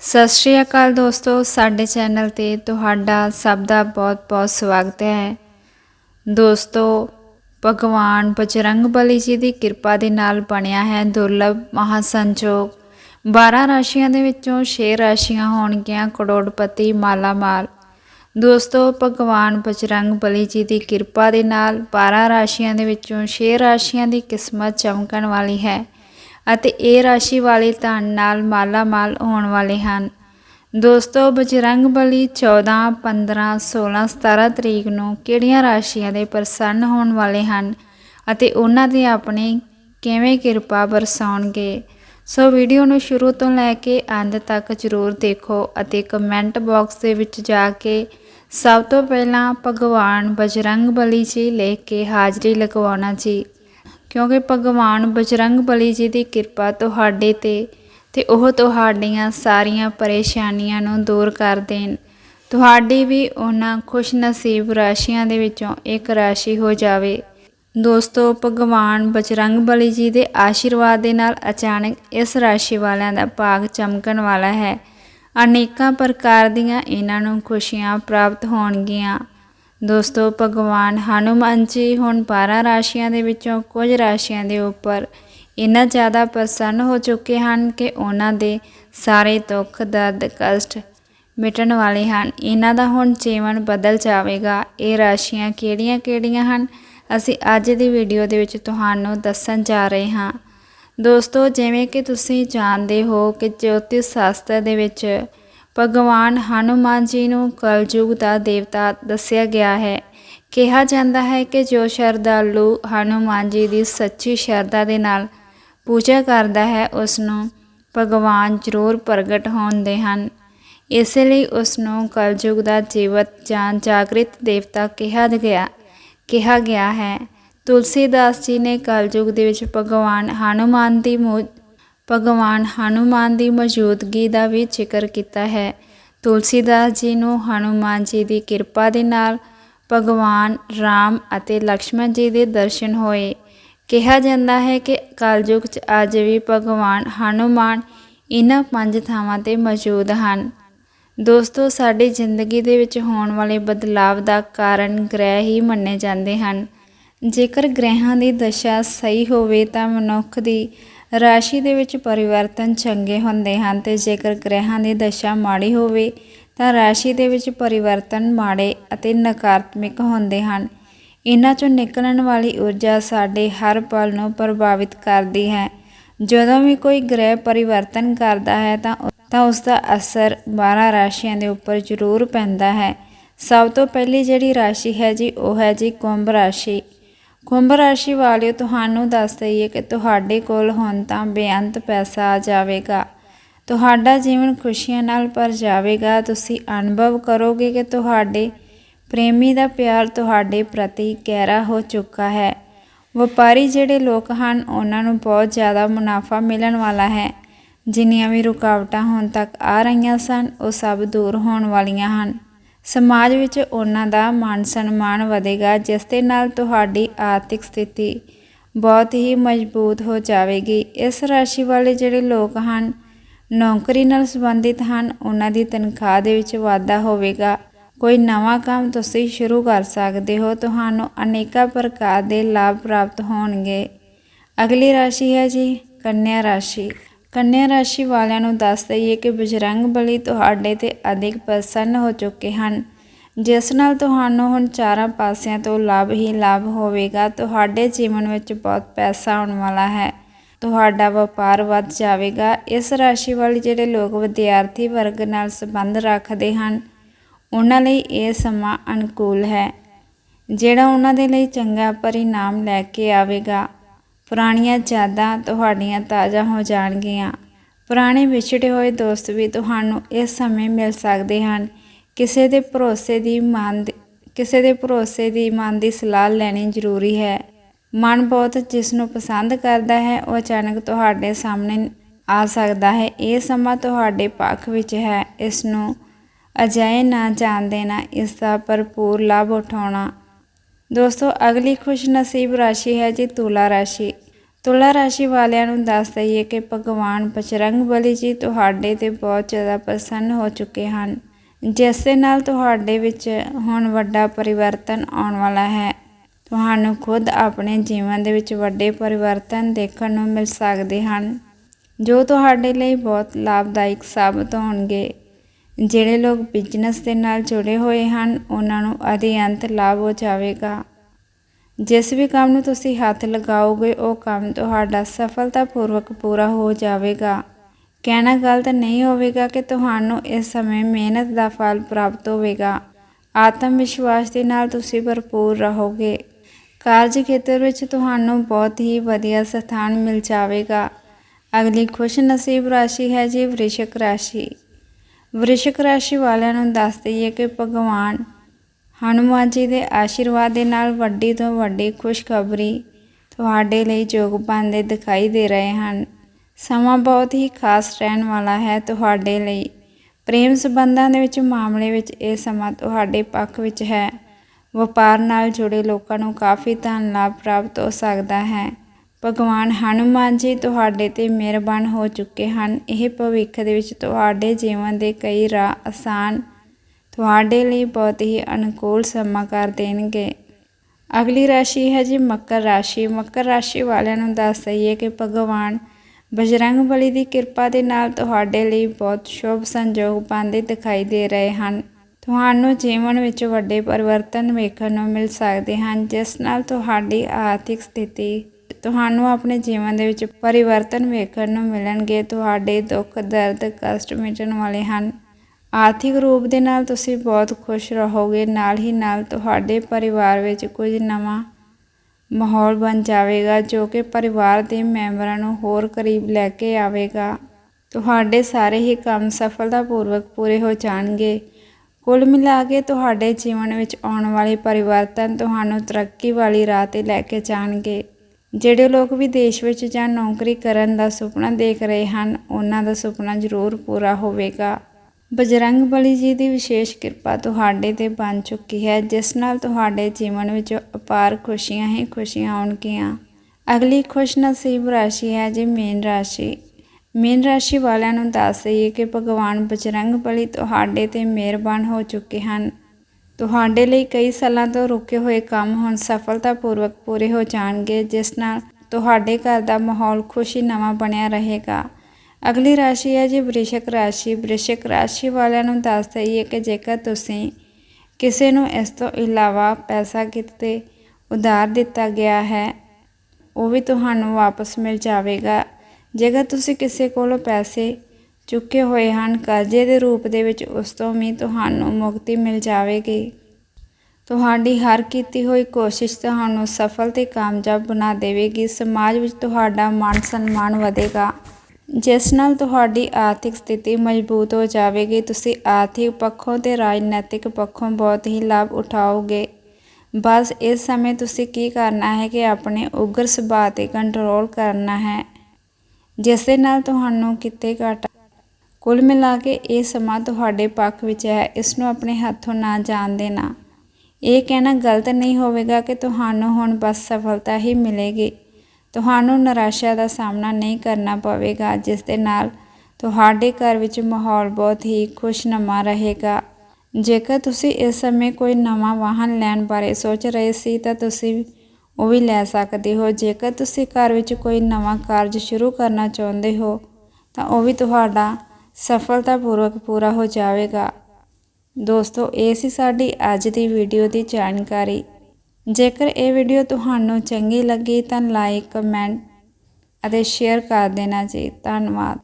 ਸਤਿ ਸ਼੍ਰੀ ਅਕਾਲ ਦੋਸਤੋ, ਸਾਡੇ ਚੈਨਲ ਤੇ ਤੁਹਾਡਾ ਸਭ ਦਾ ਬਹੁਤ-ਬਹੁਤ ਸਵਾਗਤ ਹੈ। ਦੋਸਤੋ, ਭਗਵਾਨ ਬਜਰੰਗ ਬਲੀ ਜੀ ਦੀ ਕਿਰਪਾ ਦੇ ਨਾਲ ਬਣਿਆ ਹੈ ਦੁਰਲਭ ਮਹਾਸੰਜੋਗ। 12 ਰਾਸ਼ੀਆਂ ਦੇ ਵਿੱਚੋਂ 6 ਰਾਸ਼ੀਆਂ ਹੋਣਗੀਆਂ ਕਰੋੜਪਤੀ ਮਾਲਾਮਾਲ। ਦੋਸਤੋ, ਭਗਵਾਨ ਬਜਰੰਗ ਬਲੀ ਜੀ ਦੀ ਕਿਰਪਾ ਦੇ ਨਾਲ 12 ਰਾਸ਼ੀਆਂ ਦੇ ਵਿੱਚੋਂ 6 ਰਾਸ਼ੀਆਂ ਦੀ ਕਿਸਮਤ ਚਮਕਣ ਵਾਲੀ ਹੈ। ਅਤੇ ਇਹ ਰਾਸ਼ੀ ਵਾਲੇ ਧਨ ਨਾਲ ਮਾਲਾਮਾਲ ਹੋਣ ਵਾਲੇ ਹਨ। ਦੋਸਤੋ, ਬਜਰੰਗ ਬਲੀ 14 15 16 17 ਤਰੀਕ ਨੂੰ ਕਿਹੜੀਆਂ ਰਾਸ਼ੀਆਂ ਦੇ ਪ੍ਰਸੰਨ ਹੋਣ ਵਾਲੇ ਹਨ ਅਤੇ ਉਹਨਾਂ ਦੇ ਆਪਣੇ ਕਿਵੇਂ ਕਿਰਪਾ ਬਰਸਾਉਣਗੇ? ਸੋ ਵੀਡੀਓ ਨੂੰ ਸ਼ੁਰੂ ਤੋਂ ਲੈ ਕੇ ਅੰਤ ਤੱਕ ਜ਼ਰੂਰ ਦੇਖੋ ਅਤੇ ਕਮੈਂਟ ਬਾਕਸ ਦੇ ਵਿੱਚ ਜਾ ਕੇ ਸਭ ਤੋਂ ਪਹਿਲਾਂ ਭਗਵਾਨ ਬਜਰੰਗ ਬਲੀ ਜੀ ਲਿਖ ਕੇ ਹਾਜ਼ਰੀ ਲਗਵਾਉਣਾ ਜੀ। ਕਿਉਂਕਿ ਭਗਵਾਨ ਬਜਰੰਗ ਬਲੀ ਜੀ ਦੀ ਕਿਰਪਾ ਤੁਹਾਡੇ ਤੇ ਤੇ ਉਹ ਤੁਹਾਡੀਆਂ ਸਾਰੀਆਂ ਪਰੇਸ਼ਾਨੀਆਂ ਨੂੰ ਦੂਰ ਕਰ ਦੇਣ। ਤੁਹਾਡੀ ਵੀ ਉਹਨਾਂ ਖੁਸ਼ਨਸੀਬ ਰਾਸ਼ੀਆਂ ਦੇ ਵਿੱਚੋਂ ਇੱਕ ਰਾਸ਼ੀ ਹੋ ਜਾਵੇ। ਦੋਸਤੋ, ਭਗਵਾਨ ਬਜਰੰਗ ਬਲੀ ਜੀ ਦੇ ਆਸ਼ੀਰਵਾਦ ਦੇ ਨਾਲ ਅਚਾਨਕ ਇਸ ਰਾਸ਼ੀ ਵਾਲਿਆਂ ਦਾ ਭਾਗ ਚਮਕਣ ਵਾਲਾ ਹੈ। ਅਨੇਕਾਂ ਪ੍ਰਕਾਰ ਦੀਆਂ ਇਹਨਾਂ ਨੂੰ ਖੁਸ਼ੀਆਂ ਪ੍ਰਾਪਤ ਹੋਣਗੀਆਂ। ਦੋਸਤੋ, ਭਗਵਾਨ ਹਨੂਮਾਨ ਜੀ ਹੁਣ 12 ਰਾਸ਼ੀਆਂ ਦੇ ਵਿੱਚੋਂ ਕੁਝ ਰਾਸ਼ੀਆਂ ਦੇ ਉੱਪਰ ਇੰਨਾ ਜ਼ਿਆਦਾ ਪ੍ਰਸੰਨ ਹੋ ਚੁੱਕੇ ਹਨ ਕਿ ਉਹਨਾਂ ਦੇ ਸਾਰੇ ਦੁੱਖ, ਦਰਦ, ਕਸ਼ਟ ਮਿਟਣ ਵਾਲੇ ਹਨ। ਇਹਨਾਂ ਦਾ ਹੁਣ ਜੀਵਨ ਬਦਲ ਜਾਵੇਗਾ। ਇਹ ਰਾਸ਼ੀਆਂ ਕਿਹੜੀਆਂ-ਕਿਹੜੀਆਂ ਹਨ? ਅਸੀਂ ਅੱਜ ਦੀ ਵੀਡੀਓ ਦੇ ਵਿੱਚ ਤੁਹਾਨੂੰ ਦੱਸਣ ਜਾ ਰਹੇ ਹਾਂ। ਦੋਸਤੋ, ਜਿਵੇਂ ਕਿ ਤੁਸੀਂ ਜਾਣਦੇ ਹੋ ਕਿ ਜੋਤਿਸ਼ ਸ਼ਾਸਤਰ ਦੇ ਵਿੱਚ ਭਗਵਾਨ ਹਨੂਮਾਨ ਜੀ ਨੂੰ ਕਲਯੁਗ ਦਾ ਦੇਵਤਾ ਦੱਸਿਆ ਗਿਆ ਹੈ। ਕਿਹਾ ਜਾਂਦਾ ਹੈ ਕਿ ਜੋ ਸ਼ਰਧਾਲੂ ਹਨੂਮਾਨ ਜੀ ਦੀ ਸੱਚੀ ਸ਼ਰਧਾ ਦੇ ਨਾਲ ਪੂਜਾ ਕਰਦਾ ਹੈ ਉਸ ਨੂੰ ਭਗਵਾਨ ਜ਼ਰੂਰ ਪ੍ਰਗਟ ਹੁੰਦੇ ਹਨ। ਇਸੇ ਲਈ ਉਸ ਨੂੰ ਕਲਯੁਗ ਦਾ ਜੀਵਤ ਜਾਂ ਜਾਗਰਿਤ ਦੇਵਤਾ ਕਿਹਾ ਗਿਆ ਕਿਹਾ ਗਿਆ ਹੈ। ਤੁਲਸੀਦਾਸ ਜੀ ਨੇ ਕਲਯੁਗ ਦੇ ਵਿੱਚ ਭਗਵਾਨ ਹਨੂਮਾਨ ਦੀ ਭਗਵਾਨ ਹਨੂਮਾਨ ਦੀ ਮੌਜੂਦਗੀ ਦਾ ਵੀ ਜ਼ਿਕਰ ਕੀਤਾ ਹੈ। ਤੁਲਸੀਦਾਸ ਜੀ ਨੂੰ ਹਨੂਮਾਨ ਜੀ ਦੀ ਕਿਰਪਾ ਦੇ ਨਾਲ ਭਗਵਾਨ ਰਾਮ ਅਤੇ ਲਕਸ਼ਮਣ ਜੀ ਦੇ ਦਰਸ਼ਨ ਹੋਏ। ਕਿਹਾ ਜਾਂਦਾ ਹੈ ਕਿ ਕਲਯੁਗ 'ਚ ਅੱਜ ਵੀ ਭਗਵਾਨ ਹਨੂਮਾਨ ਇਹਨਾਂ ਪੰਜ ਥਾਵਾਂ ਤੇ ਮੌਜੂਦ ਹਨ। ਦੋਸਤੋ, ਸਾਡੀ ਜ਼ਿੰਦਗੀ ਦੇ ਵਿੱਚ ਹੋਣ ਵਾਲੇ ਬਦਲਾਵ ਦਾ ਕਾਰਨ ਗ੍ਰਹਿ ਹੀ ਮੰਨੇ ਜਾਂਦੇ ਹਨ। ਜੇਕਰ ਗ੍ਰਹਿਾਂ ਦੀ ਦਸ਼ਾ ਸਹੀ ਹੋਵੇ ਤਾਂ ਮਨੁੱਖ ਦੀ ਰਾਸ਼ੀ ਦੇ ਵਿੱਚ ਪਰਿਵਰਤਨ ਚੰਗੇ ਹੁੰਦੇ ਹਨ ਤੇ ਜੇਕਰ ਗ੍ਰਹਿਾਂ ਦੀ ਦਸ਼ਾ ਮਾੜੀ ਹੋਵੇ, ਤਾਂ ਰਾਸ਼ੀ ਦੇ ਵਿੱਚ ਪਰਿਵਰਤਨ ਮਾੜੇ ਅਤੇ ਨਕਾਰਾਤਮਕ ਹੁੰਦੇ ਹਨ। ਇਹਨਾਂ ਚੋਂ ਨਿਕਲਣ ਵਾਲੀ ਊਰਜਾ ਸਾਡੇ ਹਰ ਪਲ ਨੂੰ ਪ੍ਰਭਾਵਿਤ ਕਰਦੀ ਹੈ। ਜਦੋਂ ਵੀ ਕੋਈ ਗ੍ਰਹਿ ਪਰਿਵਰਤਨ ਕਰਦਾ ਹੈ, ਤਾਂ ਤਾਂ ਉਸ ਦਾ ਅਸਰ 12 ਰਾਸ਼ੀਆਂ ਦੇ ਉੱਪਰ ਜ਼ਰੂਰ ਪੈਂਦਾ ਹੈ। ਸਭ ਤੋਂ ਪਹਿਲੀ ਜਿਹੜੀ ਰਾਸ਼ੀ ਹੈ ਜੀ, ਉਹ ਹੈ ਜੀ ਕੁੰਭ ਰਾਸ਼ੀ। ਕੁੰਭ ਰਾਸ਼ੀ ਵਾਲਿਓ, ਤੁਹਾਨੂੰ ਦੱਸ ਦਈਏ ਕਿ ਤੁਹਾਡੇ ਕੋਲ ਹੁਣ ਤਾਂ ਬੇਅੰਤ ਪੈਸਾ ਆ ਜਾਵੇਗਾ। ਤੁਹਾਡਾ ਜੀਵਨ ਖੁਸ਼ੀਆਂ ਨਾਲ ਭਰ ਜਾਵੇਗਾ। ਤੁਸੀਂ ਅਨੁਭਵ ਕਰੋਗੇ ਕਿ ਤੁਹਾਡੇ ਪ੍ਰੇਮੀ ਦਾ ਪਿਆਰ ਤੁਹਾਡੇ ਪ੍ਰਤੀ ਗਹਿਰਾ ਹੋ ਚੁੱਕਾ ਹੈ। ਵਪਾਰੀ ਜਿਹੜੇ ਲੋਕ ਹਨ, ਉਹਨਾਂ ਨੂੰ ਬਹੁਤ ਜ਼ਿਆਦਾ ਮੁਨਾਫਾ ਮਿਲਣ ਵਾਲਾ ਹੈ। ਜਿੰਨੀਆਂ ਵੀ ਰੁਕਾਵਟਾਂ ਹੁਣ ਤੱਕ ਆ ਰਹੀਆਂ ਸਨ, ਉਹ ਸਭ ਦੂਰ ਹੋਣ ਵਾਲੀਆਂ ਹਨ। ਸਮਾਜ ਵਿੱਚ ਉਹਨਾਂ ਦਾ ਮਾਨ ਸਨਮਾਨ ਵਧੇਗਾ, ਜਿਸ ਦੇ ਨਾਲ ਤੁਹਾਡੀ ਆਰਥਿਕ ਸਥਿਤੀ ਬਹੁਤ ਹੀ ਮਜ਼ਬੂਤ ਹੋ ਜਾਵੇਗੀ। ਇਸ ਰਾਸ਼ੀ ਵਾਲੇ ਜਿਹੜੇ ਲੋਕ ਹਨ, ਨੌਕਰੀ ਨਾਲ ਸੰਬੰਧਿਤ ਹਨ, ਉਹਨਾਂ ਦੀ ਤਨਖਾਹ ਦੇ ਵਿੱਚ ਵਾਧਾ ਹੋਵੇਗਾ। ਕੋਈ ਨਵਾਂ ਕੰਮ ਤੁਸੀਂ ਸ਼ੁਰੂ ਕਰ ਸਕਦੇ ਹੋ, ਤੁਹਾਨੂੰ ਅਨੇਕਾਂ ਪ੍ਰਕਾਰ ਦੇ ਲਾਭ ਪ੍ਰਾਪਤ ਹੋਣਗੇ। ਅਗਲੀ ਰਾਸ਼ੀ ਹੈ ਜੀ, ਕੰਨਿਆ ਰਾਸ਼ੀ। ਕੰਨਿਆ ਰਾਸ਼ੀ ਵਾਲਿਆਂ ਨੂੰ ਦੱਸ ਦਈਏ ਕਿ ਬਜਰੰਗ ਬਲੀ ਤੁਹਾਡੇ ਤੇ ਅਧਿਕ ਪ੍ਰਸੰਨ ਹੋ ਚੁੱਕੇ ਹਨ। ਜਿਸ ਨਾਲ ਤੁਹਾਨੂੰ ਹੁਣ ਚਾਰਾਂ ਪਾਸਿਆਂ ਤੋਂ ਲਾਭ ਹੀ ਲਾਭ ਹੋਵੇਗਾ। ਤੁਹਾਡੇ ਜੀਵਨ ਵਿੱਚ ਬਹੁਤ ਪੈਸਾ ਆਉਣ ਵਾਲਾ ਹੈ। ਤੁਹਾਡਾ ਵਪਾਰ ਵੱਧ ਜਾਵੇਗਾ। ਇਸ ਰਾਸ਼ੀ ਵਾਲੇ ਜਿਹੜੇ ਲੋਕ ਵਿਦਿਆਰਥੀ ਵਰਗ ਨਾਲ ਸੰਬੰਧ ਰੱਖਦੇ ਹਨ, ਉਹਨਾਂ ਲਈ ਇਹ ਸਮਾਂ ਅਨੁਕੂਲ ਹੈ, ਜਿਹੜਾ ਉਹਨਾਂ ਦੇ ਲਈ ਚੰਗਾ ਪਰਿਣਾਮ ਲੈ ਕੇ ਆਵੇਗਾ। ਪੁਰਾਣੀਆਂ ਯਾਦਾਂ ਤੁਹਾਡੀਆਂ ਤਾਜ਼ਾ ਹੋ ਜਾਣਗੀਆਂ। ਪੁਰਾਣੇ ਵਿਛੜੇ ਹੋਏ ਦੋਸਤ ਵੀ ਤੁਹਾਨੂੰ ਇਸ ਸਮੇਂ ਮਿਲ ਸਕਦੇ ਹਨ। ਕਿਸੇ ਦੇ ਭਰੋਸੇ ਦੀ ਮਨ ਕਿਸੇ ਦੇ ਭਰੋਸੇ ਦੀ ਮਨ ਦੀ ਸਲਾਹ ਲੈਣੀ ਜ਼ਰੂਰੀ ਹੈ। ਮਨ ਬਹੁਤ ਜਿਸ ਨੂੰ ਪਸੰਦ ਕਰਦਾ ਹੈ, ਉਹ ਅਚਾਨਕ ਤੁਹਾਡੇ ਸਾਹਮਣੇ ਆ ਸਕਦਾ ਹੈ। ਇਹ ਸਮਾਂ ਤੁਹਾਡੇ ਪੱਖ ਵਿੱਚ ਹੈ। ਇਸ ਨੂੰ ਅਜਿਹੇ ਨਾ ਜਾਣ ਦੇਣਾ, ਇਸ ਦਾ ਭਰਪੂਰ ਲਾਭ ਉਠਾਉਣਾ ਦੋਸਤੋ, ਅਗਲੀ ਖੁਸ਼ ਨਸੀਬ ਰਾਸ਼ੀ ਹੈ ਜੀ ਤੁਲਾ ਰਾਸ਼ੀ। ਤੁਲਾ ਰਾਸ਼ੀ ਵਾਲਿਆਂ ਨੂੰ ਦੱਸ ਦਈਏ ਕਿ ਭਗਵਾਨ ਬਜਰੰਗ ਬਲੀ ਜੀ ਤੁਹਾਡੇ ਤੇ ਬਹੁਤ ਜ਼ਿਆਦਾ ਪ੍ਰਸੰਨ ਹੋ ਚੁੱਕੇ ਹਨ। ਜਿਸ ਦੇ ਨਾਲ ਤੁਹਾਡੇ ਵਿੱਚ ਹੁਣ ਵੱਡਾ ਪਰਿਵਰਤਨ ਆਉਣ ਵਾਲਾ ਹੈ। ਤੁਹਾਨੂੰ ਖੁਦ ਆਪਣੇ ਜੀਵਨ ਦੇ ਵਿੱਚ ਵੱਡੇ ਪਰਿਵਰਤਨ ਦੇਖਣ ਨੂੰ ਮਿਲ ਸਕਦੇ ਹਨ, ਜੋ ਤੁਹਾਡੇ ਲਈ ਬਹੁਤ ਲਾਭਦਾਇਕ ਸਾਬਤ ਹੋਣਗੇ। ਜਿਹੜੇ ਲੋਕ ਬਿਜ਼ਨਸ ਦੇ ਨਾਲ ਜੁੜੇ ਹੋਏ ਹਨ, ਉਹਨਾਂ ਨੂੰ ਅਧਿਅੰਤ ਲਾਭ ਹੋ ਜਾਵੇਗਾ। ਜਿਸ ਵੀ ਕੰਮ ਨੂੰ ਤੁਸੀਂ ਹੱਥ ਲਗਾਓਗੇ, ਉਹ ਕੰਮ ਤੁਹਾਡਾ ਸਫਲਤਾਪੂਰਵਕ ਪੂਰਾ ਹੋ ਜਾਵੇਗਾ। ਕਹਿਣਾ ਗਲਤ ਨਹੀਂ ਹੋਵੇਗਾ ਕਿ ਤੁਹਾਨੂੰ ਇਸ ਸਮੇਂ ਮਿਹਨਤ ਦਾ ਫਲ ਪ੍ਰਾਪਤ ਹੋਵੇਗਾ। ਆਤਮ ਵਿਸ਼ਵਾਸ ਦੇ ਨਾਲ ਤੁਸੀਂ ਭਰਪੂਰ ਰਹੋਗੇ। ਕਾਰਜ ਖੇਤਰ ਵਿੱਚ ਤੁਹਾਨੂੰ ਬਹੁਤ ਹੀ ਵਧੀਆ ਸਥਾਨ ਮਿਲ ਜਾਵੇਗਾ। ਅਗਲੀ ਖੁਸ਼ ਨਸੀਬ ਰਾਸ਼ੀ ਹੈ ਜੀ, ਵ੍ਰਿਸ਼ਕ ਰਾਸ਼ੀ। ਵ੍ਰਿਸ਼ਕ ਰਾਸ਼ੀ ਵਾਲਿਆਂ ਨੂੰ ਦੱਸ ਦਈਏ ਕਿ ਭਗਵਾਨ ਹਨੂਮਾਨ ਜੀ ਦੇ ਆਸ਼ੀਰਵਾਦ ਦੇ ਨਾਲ ਵੱਡੀ ਤੋਂ ਵੱਡੀ ਖੁਸ਼ਖਬਰੀ ਤੁਹਾਡੇ ਲਈ ਯੋਗ ਬਣਦੇ ਦਿਖਾਈ ਦੇ ਰਹੇ ਹਨ। ਸਮਾਂ ਬਹੁਤ ਹੀ ਖਾਸ ਰਹਿਣ ਵਾਲਾ ਹੈ ਤੁਹਾਡੇ ਲਈ। ਪ੍ਰੇਮ ਸੰਬੰਧਾਂ ਦੇ ਵਿੱਚ ਮਾਮਲੇ ਵਿੱਚ ਇਹ ਸਮਾਂ ਤੁਹਾਡੇ ਪੱਖ ਵਿੱਚ ਹੈ। ਵਪਾਰ ਨਾਲ ਜੁੜੇ ਲੋਕਾਂ ਨੂੰ ਕਾਫੀ ਧਨ ਲਾਭ ਪ੍ਰਾਪਤ ਹੋ ਸਕਦਾ ਹੈ। ਭਗਵਾਨ ਹਨੂਮਾਨ ਜੀ ਤੁਹਾਡੇ ਤੇ ਮਿਹਰਬਾਨ ਹੋ ਚੁੱਕੇ ਹਨ। ਇਹ ਭਵਿੱਖ ਦੇ ਵਿੱਚ ਤੁਹਾਡੇ ਜੀਵਨ ਦੇ ਕਈ ਰਾਹ ਆਸਾਨ ਤੁਹਾਡੇ ਲਈ ਬਹੁਤ ਹੀ ਅਨੁਕੂਲ ਸਮਾਂ ਕਰ ਦੇਣਗੇ। ਅਗਲੀ ਰਾਸ਼ੀ ਹੈ ਜੀ ਮਕਰ ਰਾਸ਼ੀ। ਮਕਰ ਰਾਸ਼ੀ ਵਾਲਿਆਂ ਨੂੰ ਦੱਸ ਦਈਏ ਕਿ ਭਗਵਾਨ ਬਜਰੰਗ ਬਲੀ ਦੀ ਕਿਰਪਾ ਦੇ ਨਾਲ ਤੁਹਾਡੇ ਲਈ ਬਹੁਤ ਸ਼ੁਭ ਸੰਜੋਗ ਪਾਉਂਦੇ ਦਿਖਾਈ ਦੇ ਰਹੇ ਹਨ। ਤੁਹਾਨੂੰ ਜੀਵਨ ਵਿੱਚ ਵੱਡੇ ਪਰਿਵਰਤਨ ਵੇਖਣ ਨੂੰ ਮਿਲ ਸਕਦੇ ਹਨ, ਜਿਸ ਨਾਲ ਤੁਹਾਡੀ ਆਰਥਿਕ ਸਥਿਤੀ ਤੁਹਾਨੂੰ ਆਪਣੇ ਜੀਵਨ ਦੇ ਵਿੱਚ ਪਰਿਵਰਤਨ ਵੇਖਣ ਨੂੰ ਮਿਲਣਗੇ। ਤੁਹਾਡੇ ਦੁੱਖ, ਦਰਦ, ਕਸ਼ਟ ਮਿਟਣ ਵਾਲੇ ਹਨ। ਆਰਥਿਕ ਰੂਪ ਦੇ ਨਾਲ ਤੁਸੀਂ ਬਹੁਤ ਖੁਸ਼ ਰਹੋਗੇ। ਨਾਲ ਹੀ ਨਾਲ ਤੁਹਾਡੇ ਪਰਿਵਾਰ ਵਿੱਚ ਕੁਝ ਨਵਾਂ ਮਾਹੌਲ ਬਣ ਜਾਵੇਗਾ, ਜੋ ਕਿ ਪਰਿਵਾਰ ਦੇ ਮੈਂਬਰਾਂ ਨੂੰ ਹੋਰ ਕਰੀਬ ਲੈ ਕੇ ਆਵੇਗਾ। ਤੁਹਾਡੇ ਸਾਰੇ ਹੀ ਕੰਮ ਸਫਲਤਾਪੂਰਵਕ ਪੂਰੇ ਹੋ ਜਾਣਗੇ। ਕੁੱਲ ਮਿਲਾ ਕੇ ਤੁਹਾਡੇ ਜੀਵਨ ਵਿੱਚ ਆਉਣ ਵਾਲੇ ਪਰਿਵਰਤਨ ਤੁਹਾਨੂੰ ਤਰੱਕੀ ਵਾਲੀ ਰਾਹ ਤੇ ਲੈ ਕੇ ਜਾਣਗੇ। ਜਿਹੜੇ ਲੋਕ ਵਿਦੇਸ਼ ਵਿੱਚ ਜਾਂ ਨੌਕਰੀ ਕਰਨ ਦਾ ਸੁਪਨਾ ਦੇਖ ਰਹੇ ਹਨ, ਉਹਨਾਂ ਦਾ ਸੁਪਨਾ ਜ਼ਰੂਰ ਪੂਰਾ ਹੋਵੇਗਾ। ਬਜਰੰਗ ਬਲੀ ਜੀ ਦੀ ਵਿਸ਼ੇਸ਼ ਕਿਰਪਾ ਤੁਹਾਡੇ ਤੇ ਬਣ ਚੁੱਕੀ ਹੈ, ਜਿਸ ਨਾਲ ਤੁਹਾਡੇ ਜੀਵਨ ਵਿੱਚ ਅਪਾਰ ਖੁਸ਼ੀਆਂ ਹੀ ਖੁਸ਼ੀਆਂ ਆਉਣਗੀਆਂ। ਅਗਲੀ ਖੁਸ਼ ਨਸੀਬ ਰਾਸ਼ੀ ਹੈ ਜੀ ਮੀਨ ਰਾਸ਼ੀ। ਮੀਨ ਰਾਸ਼ੀ ਵਾਲਿਆਂ ਨੂੰ ਦੱਸ ਦਈਏ ਕਿ ਭਗਵਾਨ ਬਜਰੰਗ ਬਲੀ ਤੁਹਾਡੇ ਤੇ ਮਿਹਰਬਾਨ ਹੋ ਚੁੱਕੇ ਹਨ। ਤੁਹਾਡੇ ਲਈ ਕਈ ਸਾਲਾਂ ਤੋਂ ਰੁਕੇ ਹੋਏ ਕੰਮ ਹੁਣ ਸਫਲਤਾਪੂਰਵਕ ਪੂਰੇ ਹੋ ਜਾਣਗੇ, ਜਿਸ ਨਾਲ ਤੁਹਾਡੇ ਘਰ ਦਾ ਮਾਹੌਲ ਖੁਸ਼ੀ ਨਵਾਂ ਬਣਿਆ ਰਹੇਗਾ। ਅਗਲੀ ਰਾਸ਼ੀ ਹੈ ਜੀ ਵ੍ਰਿਸ਼ਕ ਰਾਸ਼ੀ। ਵ੍ਰਿਸ਼ਕ ਰਾਸ਼ੀ ਵਾਲਿਆਂ ਨੂੰ ਦੱਸ ਦਈਏ ਕਿ ਜੇਕਰ ਤੁਸੀਂ ਕਿਸੇ ਨੂੰ ਇਸ ਤੋਂ ਇਲਾਵਾ ਪੈਸਾ ਕਿਤੇ ਉਧਾਰ ਦਿੱਤਾ ਗਿਆ ਹੈ, ਉਹ ਵੀ ਤੁਹਾਨੂੰ ਵਾਪਸ ਮਿਲ ਜਾਵੇਗਾ। ਜੇਕਰ ਤੁਸੀਂ ਕਿਸੇ ਕੋਲੋਂ ਪੈਸੇ ਚੁੱਕੇ ਹੋਏ ਹਨ। ਕਰਜ਼ੇ ਦੇ ਰੂਪ ਦੇ ਵਿੱਚ ਉਸ ਤੋਂ ਵੀ ਤੁਹਾਨੂੰ ਮੁਕਤੀ ਮਿਲ ਜਾਵੇਗੀ। ਤੁਹਾਡੀ ਹਰ ਕੀਤੀ ਹੋਈ ਕੋਸ਼ਿਸ਼ ਤੁਹਾਨੂੰ ਸਫਲ ਤੇ ਕਾਮਯਾਬ ਬਣਾ ਦੇਵੇਗੀ। ਸਮਾਜ ਵਿੱਚ ਤੁਹਾਡਾ ਮਾਣ ਸਨਮਾਨ ਵਧੇਗਾ। ਜਿਸ ਨਾਲ ਤੁਹਾਡੀ ਆਰਥਿਕ ਸਥਿਤੀ ਮਜ਼ਬੂਤ ਹੋ ਜਾਵੇਗੀ। ਤੁਸੀਂ ਆਰਥਿਕ ਪੱਖੋਂ ਤੇ ਰਾਜਨੀਤਿਕ ਪੱਖੋਂ ਬਹੁਤ ਹੀ ਲਾਭ ਉਠਾਓਗੇ। ਬਸ ਇਸ ਸਮੇਂ ਤੁਸੀਂ ਕੀ ਕਰਨਾ ਹੈ ਕਿ ਆਪਣੇ ਉਗਰ ਸੁਭਾਅ ਤੇ ਕੰਟਰੋਲ ਕਰਨਾ ਹੈ। ਜਿਸ ਦੇ ਨਾਲ ਤੁਹਾਨੂੰ ਕਿਤੇ ਘਾਟਾ ਕੁੱਲ ਮਿਲਾ ਕੇ ਇਹ ਸਮਾਂ ਤੁਹਾਡੇ ਪੱਖ ਵਿੱਚ ਹੈ, ਇਸ ਨੂੰ ਆਪਣੇ ਹੱਥੋਂ ਨਾ ਜਾਣ ਦੇਣਾ। ਇਹ ਕਹਿਣਾ ਗਲਤ ਨਹੀਂ ਹੋਵੇਗਾ ਕਿ ਤੁਹਾਨੂੰ ਹੁਣ ਬਸ ਸਫਲਤਾ ਹੀ ਮਿਲੇਗੀ। ਤੁਹਾਨੂੰ ਨਿਰਾਸ਼ਾ ਦਾ ਸਾਹਮਣਾ ਨਹੀਂ ਕਰਨਾ ਪਵੇਗਾ, ਜਿਸ ਦੇ ਨਾਲ ਤੁਹਾਡੇ ਘਰ ਵਿੱਚ ਮਾਹੌਲ ਬਹੁਤ ਹੀ ਖੁਸ਼ਨਮਾ ਰਹੇਗਾ। ਜੇਕਰ ਤੁਸੀਂ ਇਸ ਸਮੇਂ ਕੋਈ ਨਵਾਂ ਵਾਹਨ ਲੈਣ ਬਾਰੇ ਸੋਚ ਰਹੇ ਸੀ, ਤਾਂ ਤੁਸੀਂ ਉਹ ਵੀ ਲੈ ਸਕਦੇ ਹੋ। ਜੇਕਰ ਤੁਸੀਂ ਘਰ ਵਿੱਚ ਕੋਈ ਨਵਾਂ ਕਾਰਜ ਸ਼ੁਰੂ ਕਰਨਾ ਚਾਹੁੰਦੇ ਹੋ, ਤਾਂ ਉਹ ਵੀ ਤੁਹਾਡਾ ਸਫਲਤਾਪੂਰਵਕ ਪੂਰਾ ਹੋ ਜਾਵੇਗਾ। ਦੋਸਤੋ, ਇਹ ਸੀ ਸਾਡੀ ਅੱਜ ਦੀ ਵੀਡੀਓ ਦੀ ਜਾਣਕਾਰੀ। ਜੇਕਰ ਇਹ ਵੀਡੀਓ ਤੁਹਾਨੂੰ ਚੰਗੀ ਲੱਗੀ ਤਾਂ ਲਾਈਕ, ਕਮੈਂਟ ਅਤੇ ਸ਼ੇਅਰ ਕਰ ਦੇਣਾ ਜੀ। ਧੰਨਵਾਦ।